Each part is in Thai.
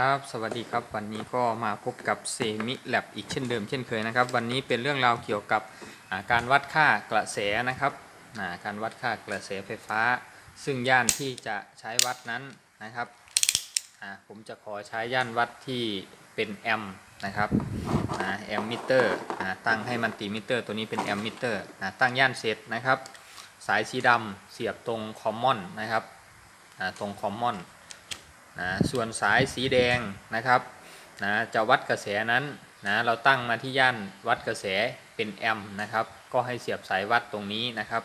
ครับ สวัสดีครับวันนี้ก็มาพบกับเซมิแลบอีกเช่นเดิมเช่นเคยนะครับ วันนี้เป็นเรื่องราวเกี่ยวกับการวัดค่ากระแสนะครับการวัดค่ากระแสไฟฟ้า ซึ่งย่านที่จะใช้วัดนั้นนะครับผมจะขอใช้ย่านวัดที่เป็นแอมนะครับแอมมิเตอร์ตั้งให้มันติมิเตอร์ ตัวนี้เป็นแอมมิเตอร์ตั้งย่านเสร็จนะครับ สายสีดำเสียบตรงคอมมอนนะครับตรงคอมมอน นะส่วนสายสีแดงนะครับนะจะวัดกระแสนั้นนะเราตั้งมาที่ย่านวัดกระแสเป็นแอมนะครับ ก็ให้เสียบสายวัดตรงนี้นะครับ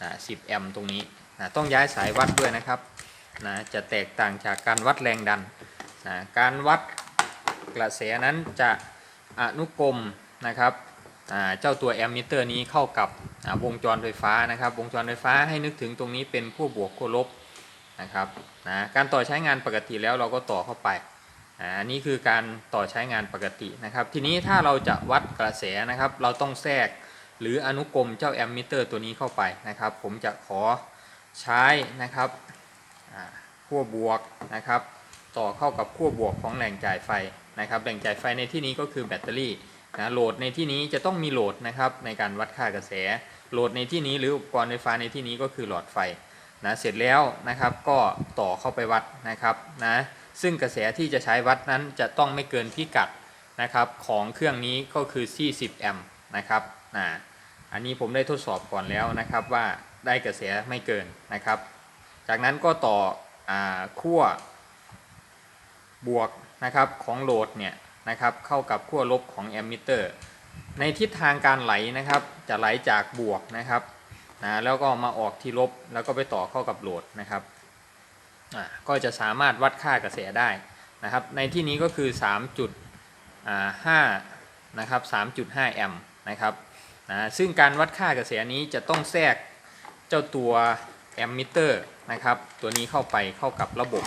อ่า10แอมตรงนี้นะต้องย้ายสายวัดด้วยนะครับนะจะแตกต่างจากการวัดแรงดันนะการวัดกระแสนั้นจะอนุกรมนะครับเจ้าตัวแอมมิเตอร์นี้เข้ากับวงจรไฟฟ้านะครับ วงจรไฟฟ้าให้นึกถึงตรงนี้เป็นขั้บวกขั้วลบ นะครับนะการต่อใช้งานปกติแล้วเราก็ต่อเข้าไปอันนี้คือการต่อใช้งานปกตินะครับ ทีนี้ถ้าเราจะวัดกระแสนะครับ เราต้องแทรกหรืออนุกรมเจ้าแอมมิเตอร์ตัวนี้เข้าไปนะครับ ผมจะขอใช้นะครับขั้วบวกนะครับ ต่อเข้ากับขั้วบวกของแหล่งจ่ายไฟนะครับแหล่งจ่ายไฟในที่นี้ก็คือแบตเตอรี่นะโหลดในที่นี้จะต้องมีโหลดนะครับในการวัดค่ากระแสโหลดในที่นี้หรืออุปกรณ์ไฟฟ้าในที่นี้ก็คือหลอดไฟ นะเสร็จแล้วนะครับก็ต่อเข้าไปวัดนะครับนะซึ่งกระแสที่จะใช้วัดนั้นจะต้องไม่เกินพิกัดนะครับของเครื่องนี้ก็คือ 40 แอมป์นะครับนะอันนี้ผมได้ทดสอบก่อนแล้วนะครับว่าได้กระแสไม่เกินนะครับ จากนั้นก็ต่ออขั้วบวกนะครับของโหลดเนี่ยนะครับเข้ากับขั้วลบของแอมมิเตอร์ ในทิศทางการไหลนะครับจะไหลจากบวกนะครับ นะแล้วก็มาออกที่ลบแล้วก็ไปต่อเข้ากับโหลดนะครับก็จะสามารถวัดค่ากระแสได้นะครับ ในที่นี้ก็คือ 3.5 นะครับ 3.5 แอมป์นะครับนะซึ่งการวัดค่ากระแสนี้จะต้องแทรกเจ้าตัวแอมมิเตอร์นะครับตัวนี้เข้าไปเข้ากับระบบ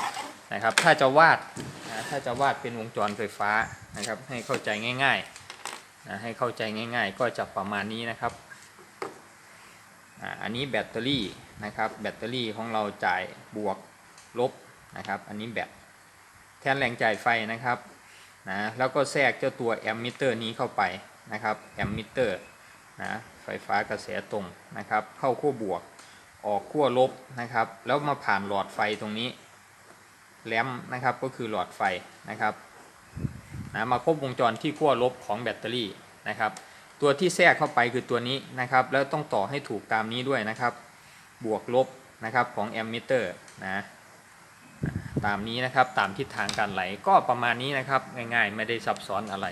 นะครับ ถ้าจะวาดนะถ้าจะวาดเป็นวงจรไฟฟ้านะครับ ให้เข้าใจง่ายๆนะให้เข้าใจง่าย ๆ ก็จะประมาณนี้นะครับ อันนี้แบตเตอรี่นะครับแบตเตอรี่ของเราจ่ายบวกลบนะครับอันนี้แบตแทนแรงจ่ายไฟนะครับนะแล้วก็แทรกเจ้าตัวแอมมิเตอร์นี้เข้าไปนะครับแอมมิเตอร์นะไฟฟ้ากระแสตรงนะครับเข้าขั้วบวกออกขั้วลบนะครับแล้วมาผ่านหลอดไฟตรงนี้แลมนะครับก็คือหลอดไฟนะครับนะมาครบวงจรที่ขั้วลบของแบตเตอรี่นะครับ ตัวที่แทรกเข้าไปคือตัวนี้นะครับ แล้วต้องต่อให้ถูกตามนี้ด้วยนะครับ บวกลบนะครับของแอมมิเตอร์นะตามนี้นะครับตามทิศทางการไหลก็ประมาณนี้นะครับง่ายๆไม่ได้ซับซ้อนอะไร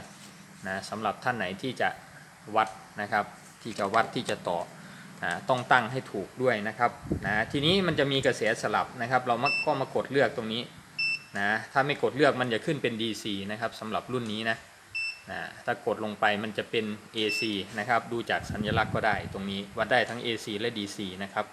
นะสำหรับท่านไหนที่จะวัดนะครับที่จะวัดที่จะต่อนะต้องตั้งให้ถูกด้วยนะครับนะทีนี้มันจะมีกระแสสลับนะครับ เราก็มากดเลือกตรงนี้นะถ้าไม่กดเลือกมันจะขึ้นเป็น DC นะครับสำหรับรุ่นนี้นะ นะถ้ากดลงไปมันจะเป็น AC นะครับ ดูจากสัญลักษณ์ก็ได้ตรงนี้วัดได้ทั้ง AC และ DC นะครับ